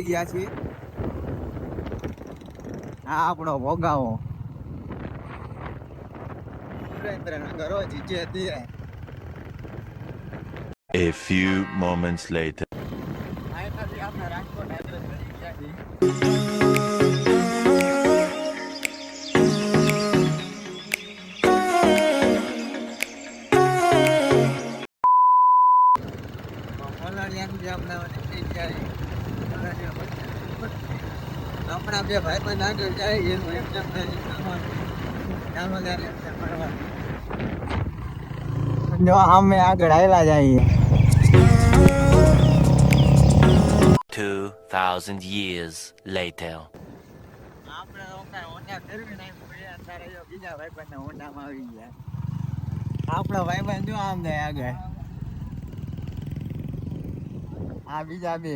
પહોંચી ગયા છીએ આ આપણો ભોગાવો સુરેન્દ્રનગર જીજે તે A few moments later. Rajkot મળી ગયા છીએ છીએ. મોલાળિયા પછી. આપણા બે ભાઈ આગળ જાય એનું દામોદર જો અમે આગળ આવેલા જઈએ. 2,000 years later. આપણે હોન્ડા ફેરવી નાખ્યું બીજા ભાઈબંધને હોન્ડામાં આવી ગયા. આપણો ભાઈબંધ જો આમ જાય આગળ. આ બીજા બે.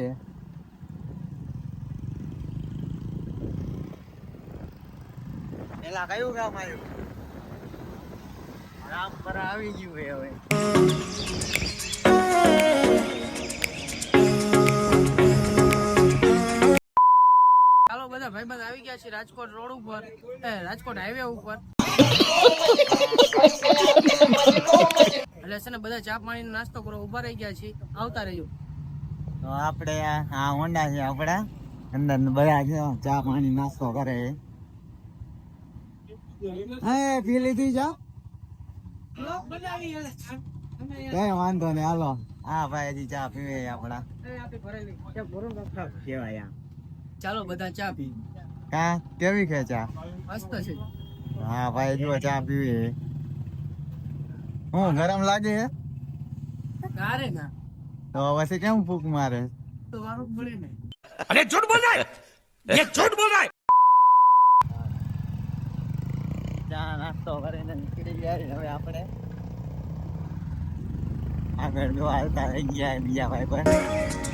પેલા કયું ગામ આવ્યું? આવી ગયું છે હવે. ચાલો બધા ભાઈબંધ આવી ગયા છે રાજકોટ રોડ ઉપર. રાજકોટ હાઈવે ઉપર. એટલે છે ને બધા ચા પાણીનો નાસ્તો કરો ઊભા રહી ગયા છે આવતા રહ્યું તો આપણે આ આ હોન્ડા છે આપણા. અંદર બધા છે ચા પાણી નાસ્તો કરે હે પી લીધી ચા કઈ વાંધો નહીં હાલો. હા ભાઈ હજી ચા પીવે આપણા. કેવાય ચાલો બધા ચા પી. કા કેવી છે ચા? મસ્ત છે. હા ભાઈ જો ચા પીવે હું ગરમ લાગે હે કારે ના. તો પછી કેમ ફૂક મારે? તો વારો પડે ને. નાસ્તો કરીને નીકળી ગયા હવે આપણે આગળ જો હાલતા રહી ગયા બીજા ભાઈ પણ.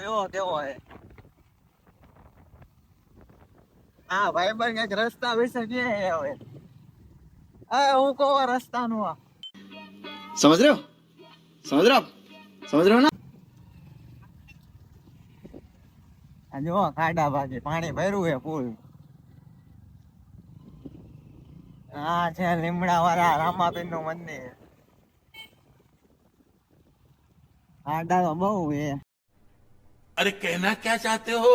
જો કેવો પાણી ભર્યું હે પૂર હા છે લીમડા વાળા રામાબેનનું મંદિર. આડા બહુ એ અરે કહેના ક્યાં ચાહતે હો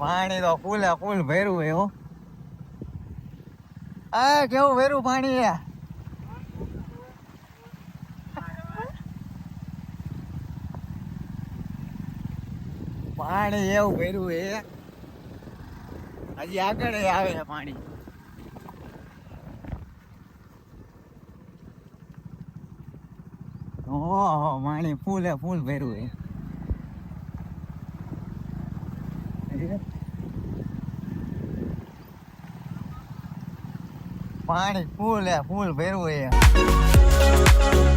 પાણી તો ફૂલે ફૂલ ભેરું એવું આ કેવું ભેરું પાણી પાણી એવું ભર્યું હે હજી આગળ આવે પાણી. ઓહો, પાણી ફૂલે, ફૂલ ભર્યું એ પાણી ફૂલ ફૂલ ભર્યું હે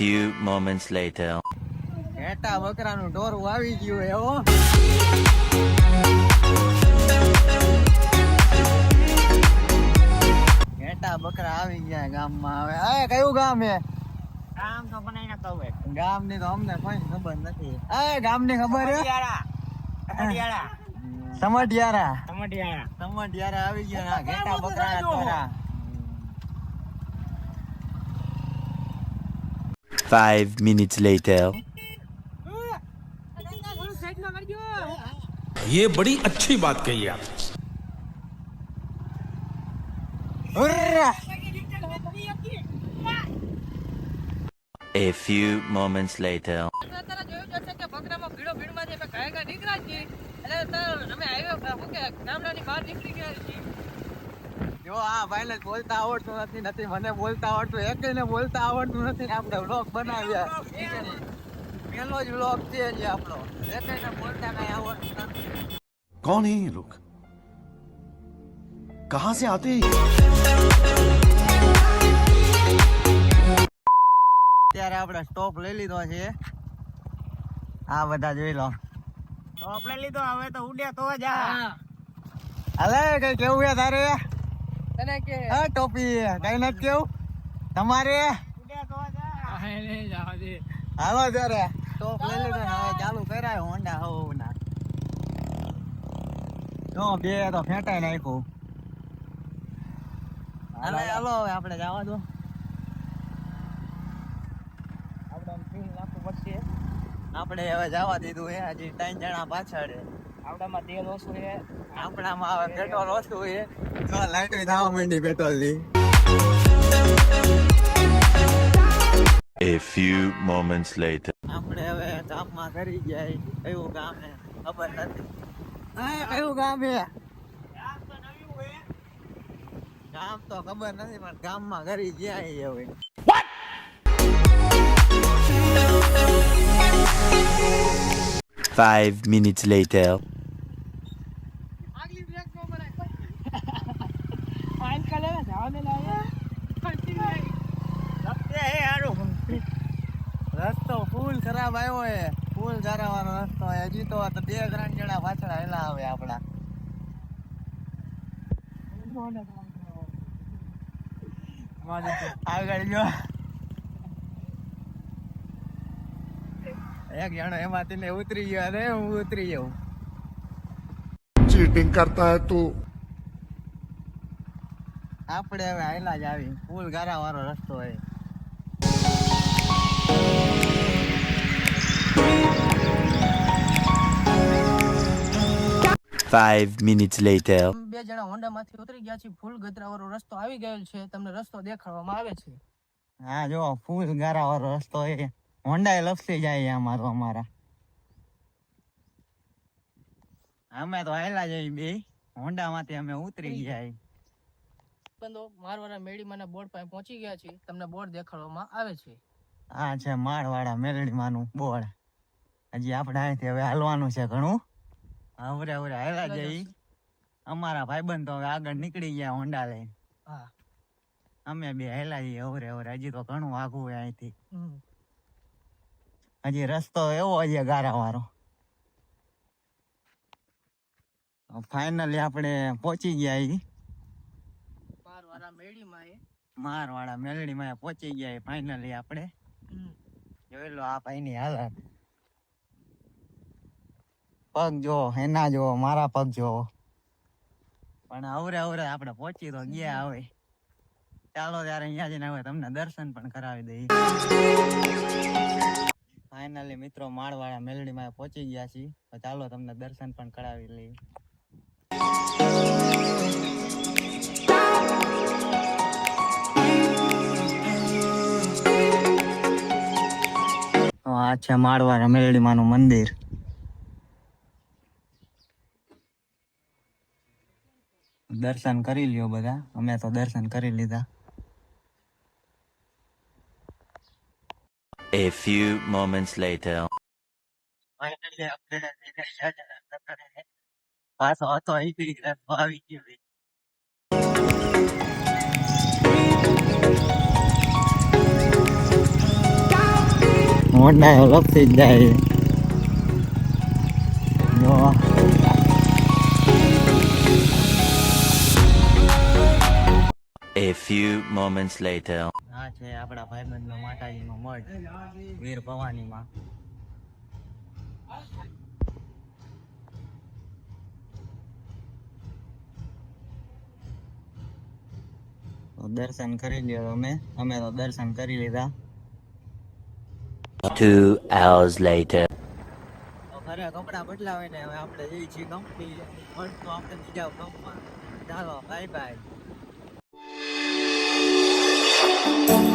few moments later. ઘેટા બકરાનું ઢોરું આવી ગયું એવો હો. ઘેટા બકરા આવી ગયા ગામમાં હવે. આ કયું ગામ હે? ગામની તો અમને કોઈ ખબર નથી. અરે ગામની ખબર હે? સમઢિયારા સમઢિયારા આવી ગયા. ના ઘેટા બકરા તોરા Five minutes later. ये बड़ी अच्छी बात कही आप હુર્રા! A few moments later. તારા જોયું જ હશે કે બકરામાં ભીડો ભીડમાંથી અમે ઘાય ઘા નીકળ્યા છીએ એટલે તાર અમે હાઈવે શું કે ગામડાની બહાર નીકળી ગયા છીએ જો આ ભાઈને જ બોલતા આવડતું નથી નથી મને બોલતા આવડતું એકેયને બોલતા આવડતું નથી ને આપણે વ્લોગ બનાવ્યા પેલો જ વ્લોગ છે જે આપણો એકેયને બોલતા કઈ આવડતું નથી कौन है ये लोग कहां से आते हैं ये? અત્યારે આપણે સ્ટોપ લઈ લીધો છે આ બધા જોઈ લો આપણે લીધો હવે તો ઉડ્યા તો જ આ. હા હાલે કઈ કેવું છે તારે તને કે? હા ટોપી કઈ નથી કેવું. તમારે? તો. હાલો જરે ટોપ લઈ લીધો હવે ચાલુ કરાય હોન્ડા હો ના જો બે તો ફેંટાઈ નાખ્યું. હાલો હાલો. હવે આપણે જવા દો. આપણે ફીલ નાખવું પડશે. આપણે હવે જવા દીધું હે હજી ત્રણ જણા પાછળ આપણામાં તેલ ઓછું છે. આપણામાં પેટ્રોલ ઓછું છે. તો લાઈટ થવા માંડી પેટ્રોલની. A few moments later. આપણે હવે ગામમાં કરી ગયા કયું ગામ હે ખબર નથી. હા કયું ગામ હે ગામ તો ખબર નથી પણ ગામમાં કરી ગયા હવે. હવે Five minutes later. રસ્તે રસ્તો ફૂલ ખરાબ આવ્યો હે. ફૂલ કરાવવાનો રસ્તો હજી તો તો બે ત્રણ જણા પાછળ હેલા આવે આપણા. આગળ જો. એક જણા એમાંથી મેં ઉતરી ગયો અરે હું ઉતરી જાઉં ચીટિંગ કરતા હે તું. આપણે હવે આયલા જ આવી. ફૂલ ગારા વાળો રસ્તો હોય. Five minutes later. બે જણા હોન્ડા ઉતરી ગયા છે ફૂલ ગતરા રસ્તો આવી ગયો છે. તમને રસ્તો દેખાડવામાં આવે છે. હા જો ફૂલ ગારા વાળો રસ્તો હોય હોન્ડા લપસી જાય અમારો અમારા. અમે તો હાયલા જઈ બે. હોન્ડા માંથી અમે ઉતરી ગયા બંધો મારવાળા મેડીમાંના બોર્ડ પાસે પહોંચી ગયા છે તમને બોર્ડ દેખાડવામાં આવે છે. આ છે માળવાળા મેલડીમાંનું બોર્ડ હજી આપણે અહીંથી હવે હાલવાનું છે ઘણું. આવરે આવરે હાયલા જઈ અમારા ભાઈબંધ તો હવે આગળ નીકળી ગયા હોન્ડા લઈને. હા. અમે બે હેલા જઈએ અવરે અવરે હજી તો ઘણું આઘું હોય અહીંથી. હજી રસ્તો એવો છે ગારા વાળો ફાઇનલી આપણે પહોંચી ગયા મેડીમાં એ. મારવાળા મેલડીમાં પહોંચી ગયા ફાઇનલી આપણે. જોઈ લો આ ભાઈની હાલત. પગ જો એના જો મારા પગ જો પણ અવરે અવરે આપણે પહોંચી તો ગયા હવે. ચાલો ત્યારે અહીંયા જઈને હવે તમને દર્શન પણ કરાવી દઈએ. ફાઇનલી મિત્રો, માળવાળા મેલડીમાં પહોંચી ગયા છીએ. ચાલો તમને દર્શન પણ કરાવી લઈએ. આ છે માળવાળા મેલડીમાનું મંદિર. દર્શન કરી લ્યો બધા. અમે તો દર્શન કરી લીધા. A few moments later. What the hell is thì đầy No. A few moments later આ છે આપણા ભાઈબંધનો માતાજીનો મઠ વીર ભવાનીમાં. દર્શન કરી લ્યો અમે અમે તો દર્શન કરી લીધા. Two hours later. અરે કપડા બદલાવે ને હવે આપણે જઈએ છીએ કંપની. તો આપણે બીજા કંપમાં. ચાલો બાય બાય Bye.